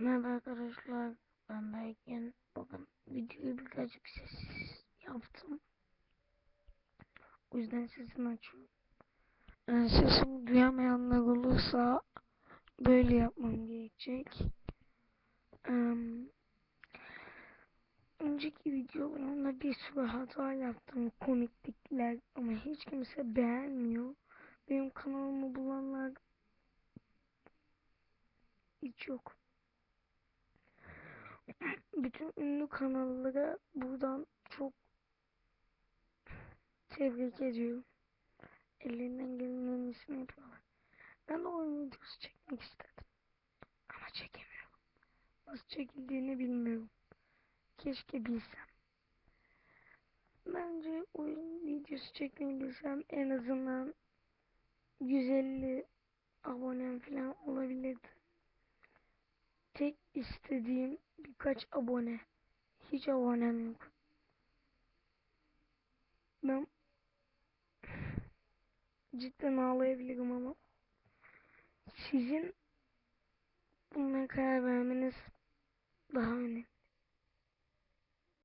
Merhaba arkadaşlar, ben Berkin. Bugün videoyu birazcık sessiz yaptım. O yüzden sesini açıyorum. Ee, sesimi duyamayanlar olursa böyle yapmam gerekecek. Ee, önceki videolarımda bir sürü hata yaptım, komiklikler ama hiç kimse beğenmiyor. Benim kanalımı bulanlar hiç yok. Bütün ünlü kanallara buradan çok tebrik ediyorum. Ellerinden gelenin en iyisini yapıyorlar. Ben de oyun videosu çekmek istedim. Ama çekemiyorum. Nasıl çekildiğini bilmiyorum. Keşke bilsem. Bence oyun videosu çekmeyi bilsem en azından 150 Tek istediğim birkaç abone. Hiç abonem yok. Ben cidden ağlayabilirim ama sizin bunlara karar vermeniz daha önemli.